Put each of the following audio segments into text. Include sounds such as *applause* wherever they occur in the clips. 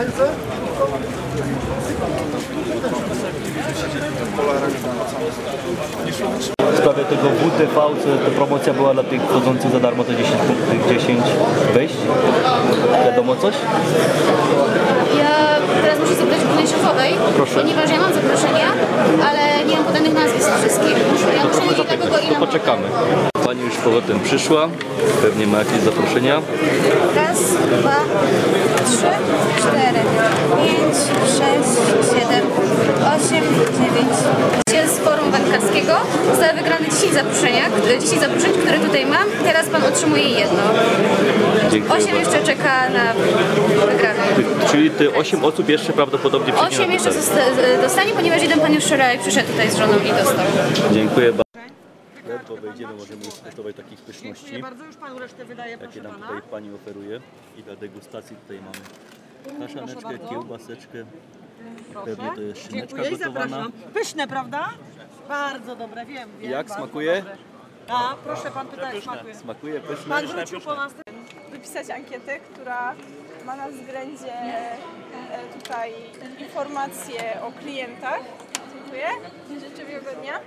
W sprawie tego WTV, ta promocja była dla tych wchodzących za darmo, to 10 punktów, 10 wejść. Wiadomo coś? Ja teraz muszę zapytać głównej szefowej, Proszę. ponieważ ja mam zaproszenia, ale nie mam podanych nazwisk wszystkich. Ja muszę wiedzieć dla kogo ile To poczekamy. Pani już z powrotem przyszła, pewnie ma jakieś zaproszenia. Raz, dwa, trzy, cztery, pięć, sześć, siedem, osiem, dziewięć. Z forum wędkarskiego zostały wygrane 10 zaproszenia, 10 zaproszeń, które tutaj mam. Teraz pan otrzymuje jedno. Dziękuję Osiem bardzo. jeszcze czeka na wygraną. Czyli te 8 osób jeszcze prawdopodobnie przyjdzie Osiem na jeszcze dostanie, ponieważ jeden pan już wczoraj przyszedł tutaj z żoną i dostał. Dziękuję bardzo. Wejdziemy, możemy już spróbować takich pyszności, Dziękuję bardzo, już panu resztę wydaję, jakie nam tutaj Pani oferuje. I dla degustacji tutaj mamy kaszaneczkę, kiełbaseczkę, Proszę. pewnie to jest szyneczka Dziękuję i gotowana. zapraszam. Pyszne, prawda? Bardzo dobre, wiem. wiem Jak smakuje? dobre. A, proszę pan pyta, jak smakuje. Smakuje pyszne. Pan wrócił po nas. wypisać ankietę, która ma na względzie e, tutaj informacje o klientach. Dziękuję. Życzę miłego dnia.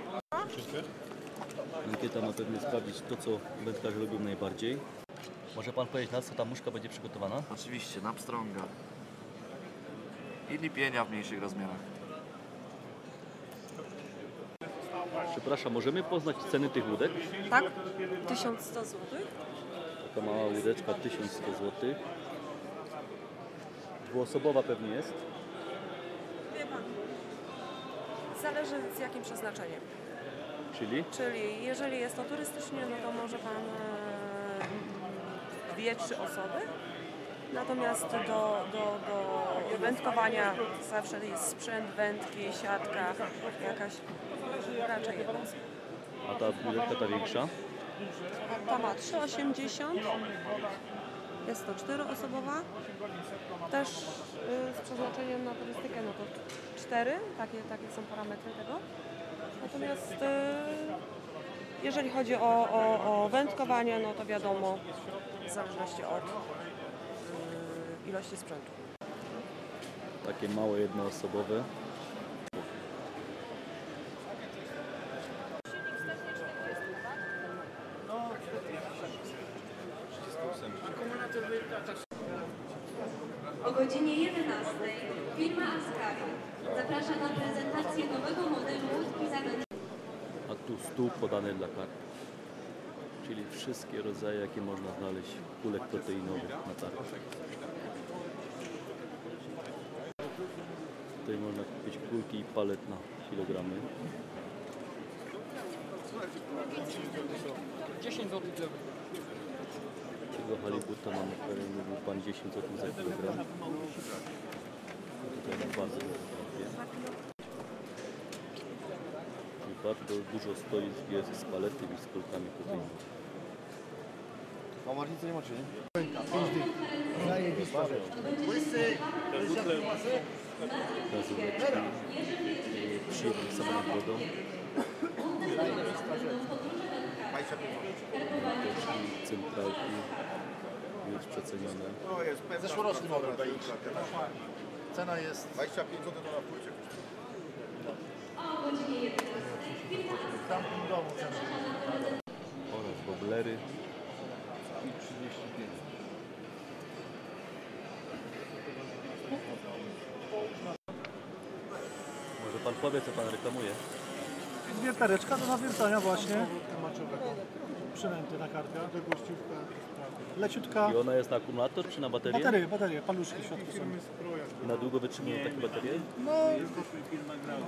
Ankieta ma pewnie sprawdzić to, co wędkarze lubią najbardziej. Może Pan powiedzieć, na co ta muszka będzie przygotowana? Oczywiście, na pstrąga. I lipienia w mniejszych rozmiarach. Przepraszam, możemy poznać ceny tych łódek? Tak? 1100 zł. Taka mała łódeczka 1100 zł. Dwuosobowa pewnie jest. Wie pan, zależy z jakim przeznaczeniem. Czyli? Czyli jeżeli jest to turystycznie, no to może pan e, dwie, trzy osoby. Natomiast do, do, do wędkowania zawsze jest sprzęt, wędki, siatka, jakaś raczej jedna. A ta łódeczka ta większa? Ta ma 3,80. Jest to czteroosobowa. Też y, z przeznaczeniem na turystykę, no to cztery. Takie, takie są parametry tego. Natomiast y, jeżeli chodzi o, o, o wędkowanie, no to wiadomo, w zależności od y, ilości sprzętu. Takie małe jednoosobowe. O godzinie 11 firma Ascari zaprasza na prezentację nowego modelu łódki zanętnej. A tu stół podany dla karp. Czyli wszystkie rodzaje, jakie można znaleźć kulek proteinowych na targu. Tutaj można kupić kulki i palet na kilogramy. 10 zł. Tego halibuta mamy, który mówił Pan 10 zł za kilogram. Tutaj na bazę robię. I bardzo dużo stoisk jest z palety i z kulkami proteinowymi. Gazóweczki, y, przyjemnych samych wodą. Apteczki, centralki, już przecenione. Zeszłoroczny model Cena jest 25 zł na płycie. W tamtym domu cena. oraz woblery. I 35. Może pan powie, co pan reklamuje? Wiertareczka do nawiercania właśnie przynęty na karpia. Leciutka. I ona jest na akumulator czy na baterię? Baterie, baterie, paluszki w środku są. I na długo wytrzymują takie baterie? No,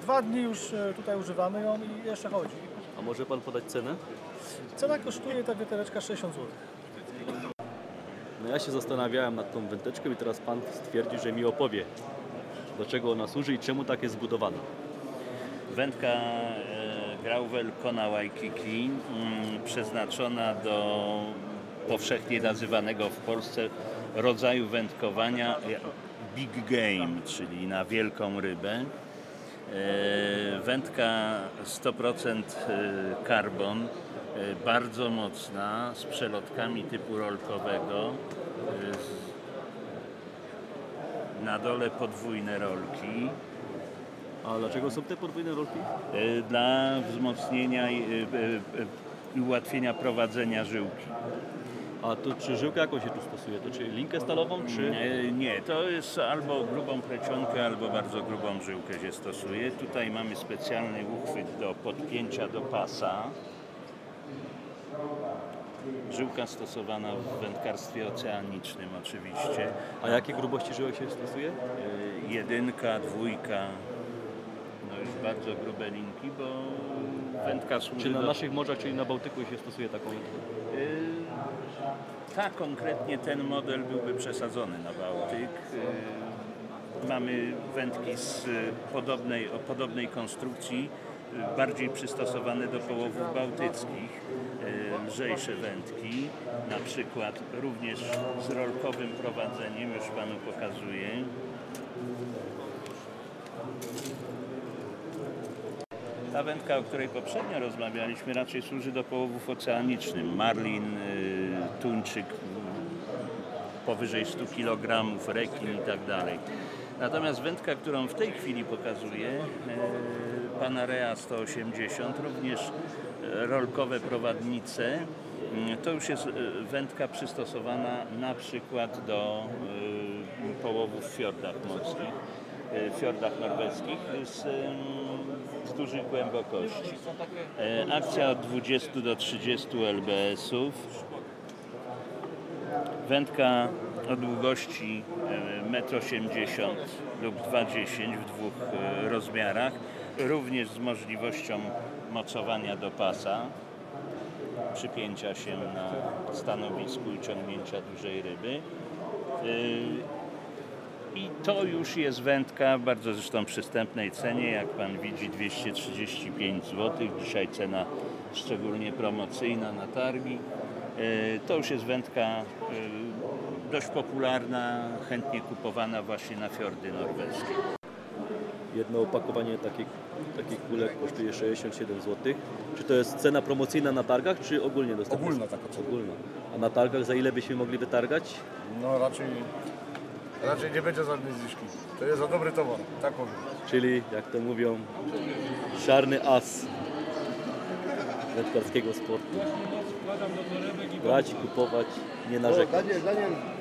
dwa dni już e, tutaj używamy ją i jeszcze chodzi. A może pan podać cenę? Cena kosztuje ta wiertareczka 60 zł. No ja się zastanawiałem nad tą wędeczką i teraz pan stwierdził, że mi opowie, do czego ona służy i czemu tak jest zbudowana. Wędka Grauwel Kona Waikiki mm, przeznaczona do powszechnie nazywanego w Polsce rodzaju wędkowania e, big game, czyli na wielką rybę. E, Wędka 100% e, karbon, bardzo mocna, z przelotkami typu rolkowego, Na dole podwójne rolki A dlaczego są te podwójne rolki? y, dla wzmocnienia i y, y, y, ułatwienia prowadzenia żyłki. A to czy żyłkę jaką się tu stosuje? To czy linkę stalową, czy... E, Nie, to jest albo grubą plecionkę, albo bardzo grubą żyłkę się stosuje. Tutaj mamy specjalny uchwyt do podpięcia do pasa. Żyłka stosowana w wędkarstwie oceanicznym oczywiście. A jakie grubości żyłek się stosuje? E, Jedynka, dwójka, no już bardzo grube linki, bo wędka służy Czy na do... naszych morzach, czyli na Bałtyku się stosuje taką... Y, Tak, konkretnie ten model byłby przesadzony na Bałtyk. Y, Mamy wędki z y, podobnej, o podobnej konstrukcji, y, bardziej przystosowane do połowów bałtyckich, y, lżejsze wędki, na przykład również z rolkowym prowadzeniem, już Panu pokazuję. Ta wędka, o której poprzednio rozmawialiśmy, raczej służy do połowów oceanicznym. Marlin, y, tuńczyk powyżej 100 kg, rekin i tak dalej. Natomiast wędka, którą w tej chwili pokazuję, y, Panarea 180, również y, rolkowe prowadnice, to już jest wędka przystosowana na przykład do połowów w fiordach morskich, y, fiordach norweskich z dużych głębokości. E, Akcja od 20 do 30 lbs-ów. Wędka o długości e, 1,80 m lub 2,10 m w dwóch e, rozmiarach, również z możliwością mocowania do pasa, przypięcia się na stanowisku i ciągnięcia dużej ryby. I to już jest wędka w bardzo zresztą przystępnej cenie, jak Pan widzi 235 zł. Dzisiaj cena szczególnie promocyjna na targi. E, To już jest wędka e, dość popularna, chętnie kupowana właśnie na fiordy norweskie. Jedno opakowanie takich, takich kulek kosztuje 67 zł. Czy to jest cena promocyjna na targach, czy ogólnie dostępna? Ogólna taka cena. Ogólna. A na targach za ile byśmy mogli wytargać? No raczej, raczej nie będzie żadnej zniżki. To jest za dobry towar, tak powiem. Czyli, jak to mówią, czarny wędkarskiego sportu. Brać, kupować, nie narzekać. Daniel, Daniel.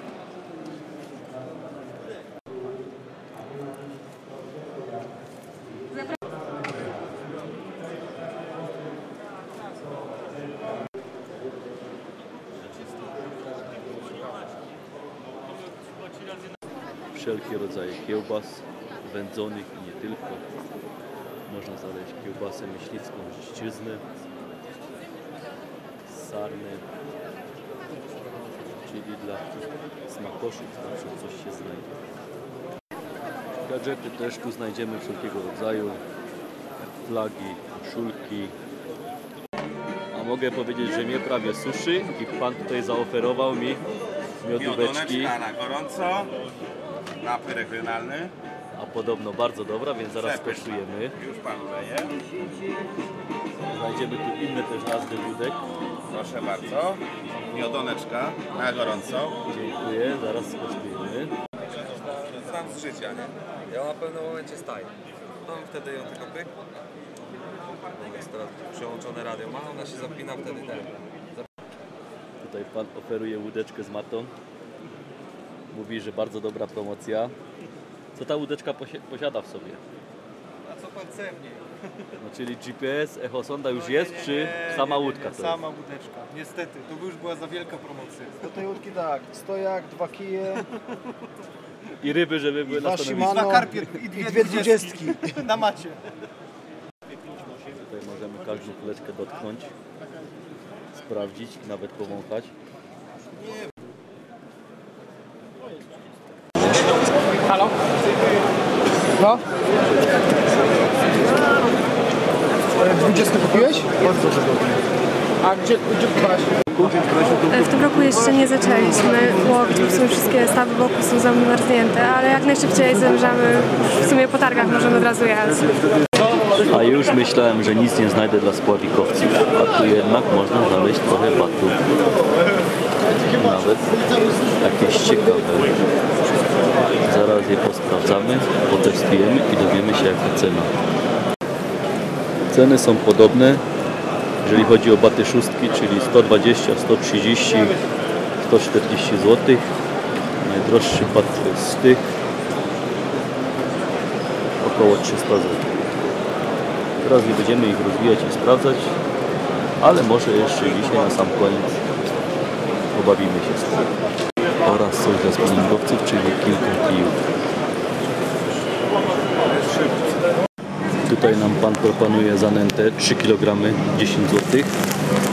Wszelkie rodzaje kiełbas, wędzonych i nie tylko. Można znaleźć kiełbasę myśliwską z ścizny, sarny, czyli dla smakoszów zawsze coś się znajdzie. Gadżety też tu znajdziemy wszelkiego rodzaju, flagi, koszulki. A mogę powiedzieć, że mnie prawie suszy i pan tutaj zaoferował mi miodóweczki. Na gorąco, napój regionalny. A podobno bardzo dobra, więc zaraz skosztujemy. Już panu daję. Znajdziemy tu inne też nazwy wódek. Proszę bardzo. Miodoneczka na gorąco. Dziękuję, zaraz skosztujemy. Sam z życia, nie? Ja na pewnym momencie staję. Mam wtedy ją tylko pyk. Jest teraz przełączone radio ma, ona się zapina wtedy ten. Tutaj pan oferuje łódeczkę z matą. Mówi, że bardzo dobra promocja. Co ta łódeczka posi- posiada w sobie? A co pan chce w niej? No, czyli GPS, echosonda już jest, Nie, czy nie, sama nie, nie, łódka nie, to jest? Sama łódeczka. Niestety, to już była za wielka promocja. Do tej łódki tak, stojak, dwa kije, I ryby, żeby były dwa na stanowisku. Dwa karpie i i dwie dwie dwudziestki. dwudziestki. *laughs* Na macie. Tutaj możemy każdą kuleczkę dotknąć, sprawdzić, nawet powąchać. Halo? No? Dwudziestkę kupiłeś? A gdzie, gdzie kupiłeś? W tym roku jeszcze nie zaczęliśmy łowić, bo w sumie wszystkie stawy wokół są zamarznięte, ale jak najszybciej zamierzamy, w sumie po targach możemy od razu jechać. A już myślałem, że nic nie znajdę dla spławikowców, a tu jednak można znaleźć trochę batów. nawet jakieś ciekawe. Je posprawdzamy, potestujemy i dowiemy się jaka cena. Ceny są podobne, jeżeli chodzi o baty szóstki, czyli 120, 130, 140 zł. Najdroższy bat z tych około 300 zł. Teraz nie będziemy ich rozwijać i sprawdzać, ale może jeszcze dzisiaj na sam koniec pobawimy się z tym. Oraz coś dla spinningowców, czyli kilka kijów. Tutaj nam Pan proponuje zanętę 3 kg 10 zł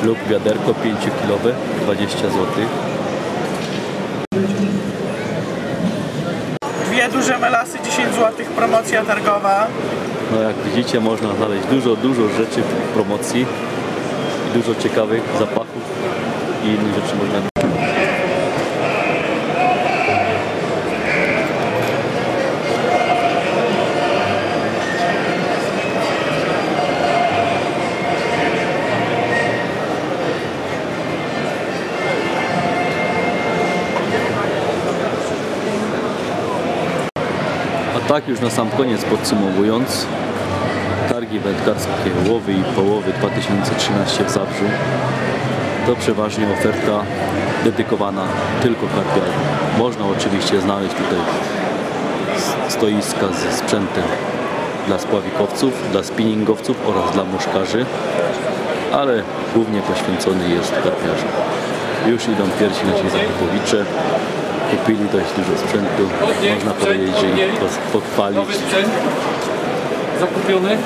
lub wiaderko 5 kg 20 zł. Dwie duże melasy, 10 zł, promocja targowa. No jak widzicie można znaleźć dużo, dużo rzeczy w promocji i dużo ciekawych zapachów i innych rzeczy można tak już na sam koniec podsumowując, targi wędkarskie Łowy i Połowy 2013 w Zabrzu to przeważnie oferta dedykowana tylko karpiarzom. Można oczywiście znaleźć tutaj stoiska ze sprzętem dla spławikowców, dla spinningowców oraz dla muszkarzy, ale głównie poświęcony jest karpiarzom. Już idą pierwsi nasi zakupowicze. Kupili dość dużo sprzętu. Można powiedzieć, że ich pochwalić. Zakupiony?